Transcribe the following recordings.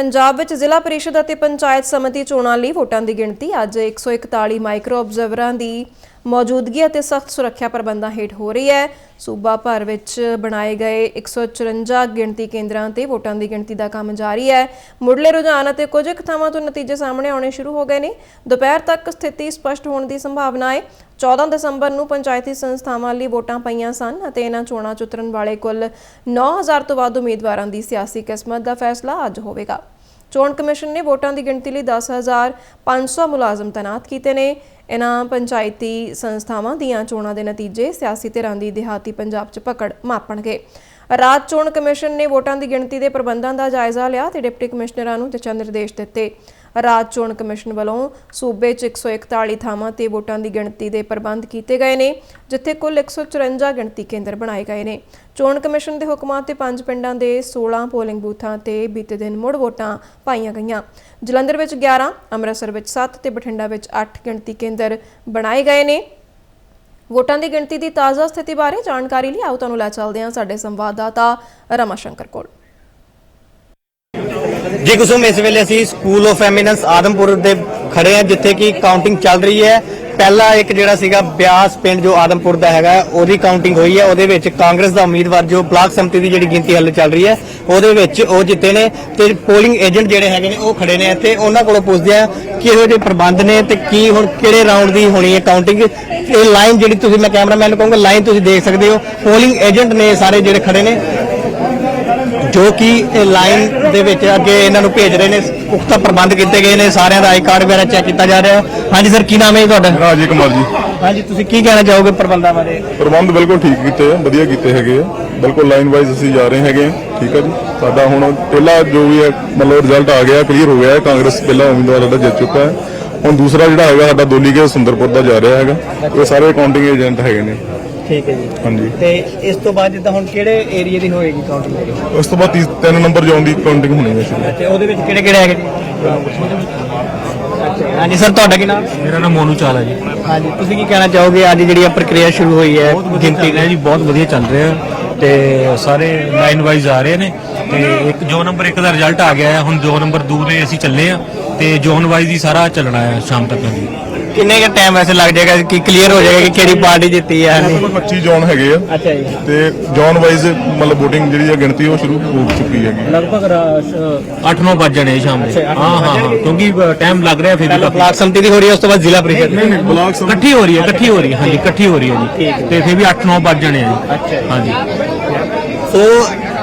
ਪੰਜਾਬ ਵਿੱਚ ਜ਼ਿਲ੍ਹਾ ਪਰਿਸ਼ਦ ਅਤੇ ਪੰਚਾਇਤ ਸਮਿਤੀ ਚੋਣਾਂ ਲਈ ਵੋਟਾਂ ਦੀ ਗਿਣਤੀ ਅੱਜ 141 ਮਾਈਕਰੋ ਆਬਜ਼ਰਵਰਾਂ ਦੀ ਮੌਜੂਦਗੀ ਅਤੇ ਸਖਤ ਸੁਰੱਖਿਆ ਪ੍ਰਬੰਧਾਂ ਹੇਠ ਹੋ ਰਹੀ ਹੈ। ਸੂਬਾ ਭਰ ਵਿੱਚ ਬਣਾਏ ਗਏ 154 ਗਿਣਤੀ ਕੇਂਦਰਾਂ ਤੇ ਵੋਟਾਂ ਦੀ ਗਿਣਤੀ ਦਾ ਕੰਮ ਜਾਰੀ ਹੈ। ਮੁੱਢਲੇ ਰੁਝਾਨ ਅਤੇ ਕੁਝ ਕੁ ਥਾਵਾਂ ਤੋਂ ਨਤੀਜੇ ਸਾਹਮਣੇ ਆਉਣੇ ਸ਼ੁਰੂ ਹੋ ਗਏ ਨੇ। ਦੁਪਹਿਰ ਤੱਕ ਸਥਿਤੀ ਸਪਸ਼ਟ ਹੋਣ ਦੀ ਸੰਭਾਵਨਾ ਹੈ। 14 ਦਸੰਬਰ ਨੂੰ ਪੰਚਾਇਤੀ ਸੰਸਥਾਵਾਂ ਲਈ ਵੋਟਾਂ ਪਈਆਂ ਸਨ ਅਤੇ ਇਹਨਾਂ ਚੋਣਾਂ 'ਚ ਉਤਰਨ ਵਾਲੇ ਕੁੱਲ 9000 ਤੋਂ ਵੱਧ ਉਮੀਦਵਾਰਾਂ ਦੀ ਸਿਆਸੀ ਕਿਸਮਤ ਦਾ ਫੈਸਲਾ ਅੱਜ ਹੋਵੇਗਾ। ਚੋਣ ਕਮਿਸ਼ਨ ਨੇ ਵੋਟਾਂ ਦੀ ਗਿਣਤੀ ਲਈ 10500 ਮੁਲਾਜ਼ਮ ਤੈਨਾਤ ਕੀਤੇ ਨੇ। ਇਹਨਾਂ ਪੰਚਾਇਤੀ ਸੰਸਥਾਵਾਂ ਦੀਆਂ ਚੋਣਾਂ ਦੇ ਨਤੀਜੇ ਸਿਆਸੀ ਧਿਰਾਂ ਦੀ ਦਿਹਾਤੀ ਪੰਜਾਬ 'ਚ ਪਕੜ ਮਾਪਣਗੇ। ਰਾਜ ਚੋਣ ਕਮਿਸ਼ਨ ਨੇ ਵੋਟਾਂ ਦੀ ਗਿਣਤੀ ਦੇ ਪ੍ਰਬੰਧਾਂ ਦਾ ਜਾਇਜ਼ਾ ਲਿਆ ਤੇ ਡਿਪਟੀ ਕਮਿਸ਼ਨਰਾਂ ਨੂੰ ਦਿਸ਼ਾ ਨਿਰਦੇਸ਼ ਦਿੱਤੇ। ਰਾਜ ਚੋਣ ਕਮਿਸ਼ਨ ਵੱਲੋਂ ਸੂਬੇ 'ਚ 141 ਥਾਵਾਂ ਤੇ ਵੋਟਾਂ ਦੀ ਗਿਣਤੀ ਦੇ ਪ੍ਰਬੰਧ ਕੀਤੇ ਗਏ ਨੇ, ਜਿੱਥੇ ਕੁੱਲ 154 ਗਿਣਤੀ ਕੇਂਦਰ ਬਣਾਏ ਗਏ ਨੇ। ਚੋਣ ਕਮਿਸ਼ਨ ਦੇ ਹੁਕਮਾਂ ਤੇ ਪੰਜ ਪਿੰਡਾਂ ਦੇ 16 ਪੋਲਿੰਗ ਬੂਥਾਂ ਤੇ ਬੀਤੇ ਦਿਨ ਮੁੜ ਵੋਟਾਂ ਪਾਈਆਂ ਗਈਆਂ। ਜਲੰਧਰ ਵਿੱਚ 11 ਅੰਮ੍ਰਿਤਸਰ ਵਿੱਚ 7 ਤੇ ਬਠਿੰਡਾ ਵਿੱਚ 8 ਗਿਣਤੀ ਕੇਂਦਰ ਬਣਾਏ ਗਏ ਨੇ। ਵੋਟਾਂ ਦੀ ਗਿਣਤੀ ਦੀ ਤਾਜ਼ਾ ਸਥਿਤੀ ਬਾਰੇ ਜਾਣਕਾਰੀ ਲਈ ਆਓ ਤੁਹਾਨੂੰ ਲੈ ਚੱਲਦੇ ਹਾਂ ਸਾਡੇ ਸੰਵਾਦਦਾਤਾ ਰਮਾ ਸ਼ੰਕਰ ਕੋਲ। ਜੀ ਕੁਸੁਮ, ਇਸ ਵੇਲੇ ਅਸੀਂ ਸਕੂਲ ਆਫ ਐਮੀਨੈਂਸ ਆਦਮਪੁਰ ਦੇ ਖੜੇ ਆ ਜਿੱਥੇ ਕਿ ਕਾਊਂਟਿੰਗ ਚੱਲ ਰਹੀ ਹੈ। ਪਹਿਲਾ ਇੱਕ ਜਿਹੜਾ ਸੀਗਾ ਬਿਆਸ ਪਿੰਡ ਜੋ ਆਦਮਪੁਰ ਦਾ ਹੈਗਾ, ਉਹਦੀ ਕਾਊਂਟਿੰਗ ਹੋਈ ਹੈ। ਉਹਦੇ ਵਿੱਚ ਕਾਂਗਰਸ ਦਾ ਉਮੀਦਵਾਰ ਜੋ ਬਲਾਕ ਸੰਮਤੀ ਦੀ ਜਿਹੜੀ ਗਿਣਤੀ ਹੱਲ ਚੱਲ ਰਹੀ ਹੈ, ਉਹਦੇ ਵਿੱਚ ਉਹ ਜਿੱਤੇ ਨੇ ਤੇ ਪੋਲਿੰਗ ਏਜੰਟ ਜਿਹੜੇ ਹੈਗੇ ਨੇ, ਉਹ ਖੜੇ ਨੇ ਇੱਥੇ। ਉਹਨਾਂ ਕੋਲੋਂ ਪੁੱਛਦੇ ਆ ਕਿਹੋ ਜਿਹੇ ਪ੍ਰਬੰਧ ਨੇ ਤੇ ਕੀ ਹੁਣ ਕਿਹੜੇ ਰਾਉਂਡ ਦੀ ਹੋਣੀ ਹੈ ਕਾਊਂਟਿੰਗ ਇਹ ਲਾਈਨ ਜਿਹੜੀ ਤੁਸੀਂ ਮੈਂ ਕੈਮਰਾਮੈਨ ਨੂੰ ਕਹੂੰਗਾ ਲਾਈਨ ਤੁਸੀਂ ਦੇਖ ਸਕਦੇ ਹੋ। ਪੋਲਿੰਗ ਏਜੰਟ ਨੇ ਸਾਰੇ ਜਿਹੜੇ ਖੜੇ ਨੇ ਜੋ ਕਿ ਇਹ ਲਾਈਨ ਦੇ ਵਿੱਚ ਅੱਗੇ ਇਹਨਾਂ ਨੂੰ ਭੇਜ ਰਹੇ ਨੇ। ਪੁਖਤਾ ਪ੍ਰਬੰਧ ਕੀਤੇ ਗਏ ਨੇ ਸਾਰਿਆਂ ਦਾ ਆਈ ਕਾਰਡ ਵਗੈਰਾ ਚੈੱਕ ਕੀਤਾ ਜਾ ਰਿਹਾ। ਹਾਂਜੀ ਸਰ ਕੀ ਨਾਮ ਹੈ ਜੀ ਤੁਹਾਡਾ? ਰਾਜੀ ਕੁਮਾਰ ਜੀ। ਹਾਂਜੀ ਤੁਸੀਂ ਕੀ ਕਹਿਣਾ ਚਾਹੋਗੇ ਪ੍ਰਬੰਧਾਂ ਬਾਰੇ? ਪ੍ਰਬੰਧ ਬਿਲਕੁਲ ਠੀਕ ਕੀਤੇ ਆ ਵਧੀਆ ਕੀਤੇ ਹੈਗੇ ਆ। ਬਿਲਕੁਲ ਲਾਈਨ ਵਾਈਜ਼ ਅਸੀਂ ਜਾ ਰਹੇ ਹੈਗੇ ਆ ਠੀਕ ਹੈ ਜੀ। ਸਾਡਾ ਹੁਣ ਪਹਿਲਾ ਜੋ ਵੀ ਹੈ ਮਤਲਬ ਰਿਜ਼ਲਟ ਆ ਗਿਆ ਕਲੀਅਰ ਹੋ ਗਿਆ ਹੈ। ਕਾਂਗਰਸ ਪਹਿਲਾ ਉਮੀਦਵਾਰ ਸਾਡਾ ਜਿੱਤ ਚੁੱਕਾ ਹੈ। ਹੁਣ ਦੂਸਰਾ ਜਿਹੜਾ ਹੈਗਾ ਸਾਡਾ ਦੋਲੀਕੇ ਸੁੰਦਰਪੁਰ ਦਾ ਜਾ ਰਿਹਾ ਹੈਗਾ ਇਹ ਸਾਰੇ ਕਾਊਂਟਿੰਗ ਏਜੰਟ ਹੈਗੇ ਨੇ। ਠੀਕ ਹੈ ਜੀ। ਹਾਂਜੀ। ਤੇ ਇਸ ਤੋਂ ਬਾਅਦ ਜਿੱਦਾਂ ਹੁਣ ਕਿਹੜੇ ਏਰੀਆ ਦੀ ਹੋਏਗੀ ਕਾਊਂਟਿੰਗ ਉਸ ਤੋਂ ਬਾਅਦ ਤੀ- ਤਿੰਨ ਨੰਬਰ ਜ਼ੋਨ ਦੀ ਕਾਊਂਟਿੰਗ ਹੋਣੀ ਹੈ ਸ਼ੁਰੂ। ਤੇ ਉਹਦੇ ਵਿੱਚ ਕਿਹੜੇ ਕਿਹੜੇ ਹੈਗੇ ਜੀ? ਅੱਛਾ, ਹਾਂਜੀ ਸਰ ਤੁਹਾਡਾ ਕੀ ਨਾਮ? ਮੇਰਾ ਨਾਮ ਮੋਨੂ ਚਾਲ ਹੈ ਜੀ। ਹਾਂਜੀ ਤੁਸੀਂ ਕੀ ਕਹਿਣਾ ਚਾਹੋਗੇ? ਅੱਜ ਜਿਹੜੀ ਇਹ ਪ੍ਰਕਿਰਿਆ ਸ਼ੁਰੂ ਹੋਈ ਹੈ ਬਹੁਤ ਵਧੀਆ ਚੱਲ ਰਿਹਾ ਜੀ ਬਹੁਤ ਵਧੀਆ ਚੱਲ ਰਿਹਾ। ਤੇ ਸਾਰੇ ਲਾਈਨ ਵਾਈਜ਼ ਆ ਰਹੇ ਨੇ ਤੇ ਇੱਕ ਜੋ ਨੰਬਰ 1 ਦਾ ਰਿਜ਼ਲਟ ਆ ਗਿਆ ਹੈ, ਹੁਣ ਜੋ ਨੰਬਰ 2 ਦੇ ਅਸੀਂ ਚੱਲੇ ਆ ਤੇ ਜ਼ੋਨ ਵਾਈਜ਼ ਹੀ ਸਾਰਾ ਚੱਲਣਾ ਹੈ ਸ਼ਾਮ ਤੱਕ ਜੀ ਕਿੰਨੇ ਕੁ ਟਾਈਮ ਵੈਸੇ ਲੱਗ ਜਾਏਗਾ ਕਿ ਕਲੀਅਰ ਹੋ ਜਾਏਗਾ ਕਿ ਕਿਹੜੀ ਪਾਰਟੀ ਜਿੱਤੀ ਹੈ ਆਪਣੇ ਕੋਲ 25 ਜ਼ੋਨ ਹੈਗੇ ਆ। ਅੱਛਾ ਜੀ। ਤੇ ਜ਼ੋਨ ਵਾਈਜ਼ ਮਤਲਬ VOTING ਜਿਹੜੀ ਹੈ ਗਿਣਤੀ ਉਹ ਸ਼ੁਰੂ ਹੋ ਚੁੱਕੀ ਹੈਗੀ। ਲਗਭਗ 8-9 ਵੱਜ ਜਾਣੇ ਆ ਸ਼ਾਮ ਦੇ। ਹਾਂ ਹਾਂ ਹਾਂ। ਕਿਉਂਕਿ ਟਾਈਮ ਲੱਗ ਰਿਹਾ ਫਿਰ ਵੀ ਕਾਫੀ। ਬਲਾਕ ਸੰਮਤੀ ਦੀ ਹੋ ਰਹੀ ਹੈ ਉਸ ਤੋਂ ਬਾਅਦ ਜ਼ਿਲ੍ਹਾ ਪ੍ਰੀਸ਼ਦ ਨਹੀਂ ਨਹੀਂ ਬਲਾਕ ਸੰਮਤੀ ਇਕੱਠੀ ਹੋ ਰਹੀ ਹੈ ਇਕੱਠੀ ਹੋ ਰਹੀ ਹੈ ਹਾਂਜੀ ਇਕੱਠੀ ਹੋ ਰਹੀ ਹੈ ਜੀ। ਤੇ ਫਿਰ ਵੀ 8-9 ਵੱਜ ਜਾਣੇ ਆ ਜੀ। ਹਾਂਜੀ। ਸੋ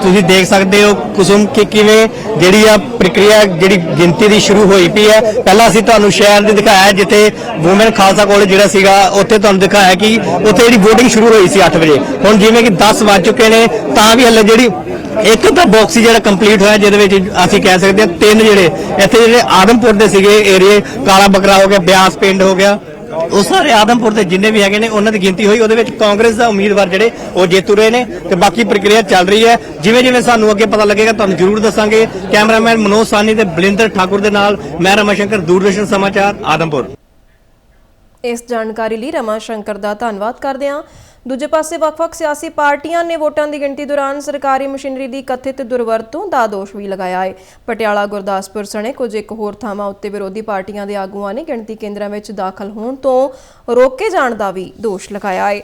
ਤੁਸੀਂ ਦੇਖ ਸਕਦੇ ਹੋ ਕੁਸੁਮ ਕਿ ਕਿਵੇਂ ਜਿਹੜੀ ਆ ਪ੍ਰਕਿਰਿਆ, ਜਿਹੜੀ ਗਿਣਤੀ ਦੀ ਸ਼ੁਰੂ ਹੋਈ ਪਈ ਹੈ। ਪਹਿਲਾਂ ਅਸੀਂ ਤੁਹਾਨੂੰ ਸ਼ਹਿਰ ਦੇ ਦਿਖਾਇਆ ਜਿੱਥੇ ਵੂਮਨ ਖਾਲਸਾ ਕਾਲਜ ਜਿਹੜਾ ਸੀਗਾ, ਉੱਥੇ ਤੁਹਾਨੂੰ ਦਿਖਾਇਆ ਕਿ ਉੱਥੇ ਜਿਹੜੀ VOTING ਸ਼ੁਰੂ ਹੋਈ ਸੀ 8 ਵਜੇ। ਹੁਣ ਜਿਵੇਂ ਕਿ 10 ਵੱਜ ਚੁੱਕੇ ਨੇ, ਤਾਂ ਵੀ ਹਲੇ ਜਿਹੜੀ ਇੱਕ ਤਾਂ ਬਾਕਸ ਹੀ ਜਿਹੜਾ ਕੰਪਲੀਟ ਹੋਇਆ, ਜਿਹਦੇ ਵਿੱਚ ਅਸੀਂ ਕਹਿ ਸਕਦੇ ਹਾਂ ਤਿੰਨ ਜਿਹੜੇ, ਇੱਥੇ ਜਿਹੜੇ ਆਦਮਪੁਰ ਦੇ ਸੀਗੇ ਏਰੀਏ ਕਾਲਾ ਬਕਰਾ ਹੋ ਗਿਆ, ਬਿਆਸ ਪਿੰਡ ਹੋ ਗਿਆ। ਉਹ ਸਾਰੇ ਆਦਮਪੁਰ ਦੇ ਜਿੰਨੇ ਵੀ ਹੈਗੇ ਨੇ, ਉਹਨਾਂ ਦੀ ਗਿਣਤੀ ਹੋਈ, ਉਹਦੇ ਵਿੱਚ ਕਾਂਗਰਸ ਦਾ ਉਮੀਦਵਾਰ ਜਿਹੜੇ, ਉਹ ਜੇਤੂ ਰਹੇ ਨੇ ਤੇ ਬਾਕੀ ਪ੍ਰਕਿਰਿਆ ਚੱਲ ਰਹੀ ਹੈ। ਜਿਵੇਂ ਜਿਵੇਂ ਸਾਨੂੰ ਅੱਗੇ ਪਤਾ ਲੱਗੇਗਾ, ਤੁਹਾਨੂੰ ਜ਼ਰੂਰ ਦੱਸਾਂਗੇ। ਕੈਮਰਾਮੈਨ ਮਨੋਜ ਸਾਨੀ ਤੇ ਬਲਿੰਦਰ ਠਾਕੁਰ ਦੇ ਨਾਲ ਮੈਂ ਰਮਾ ਸ਼ੰਕਰ, ਦੂਰਦਰਸ਼ਨ ਸਮਾਚਾਰ, ਆਦਮਪੁਰ। ਇਸ ਜਾਣਕਾਰੀ ਲਈ ਰਮਾ ਸ਼ੰਕਰ ਦਾ ਧੰਨਵਾਦ ਕਰਦੇ ਹਾਂ। ਦੂਜੇ ਪਾਸੇ ਵੱਖ-ਵੱਖ ਸਿਆਸੀ ਪਾਰਟੀਆਂ ਨੇ ਵੋਟਾਂ ਦੀ ਗਿਣਤੀ ਦੌਰਾਨ ਸਰਕਾਰੀ ਮਸ਼ੀਨਰੀ ਦੀ ਕਥਿਤ ਦੁਰਵਰਤੋਂ ਦਾ ਦੋਸ਼ ਵੀ ਲਗਾਇਆ ਹੈ। ਪਟਿਆਲਾ, ਗੁਰਦਾਸਪੁਰ ਸਣੇ ਕੁਝ ਇੱਕ ਹੋਰ ਥਾਵਾਂ ਉੱਤੇ ਵਿਰੋਧੀ ਪਾਰਟੀਆਂ ਦੇ ਆਗੂਆਂ ਨੇ ਗਿਣਤੀ ਕੇਂਦਰਾਂ ਵਿੱਚ ਦਾਖਲ ਹੋਣ ਤੋਂ ਰੋਕੇ ਜਾਣ ਦਾ ਵੀ ਦੋਸ਼ ਲਗਾਇਆ ਹੈ।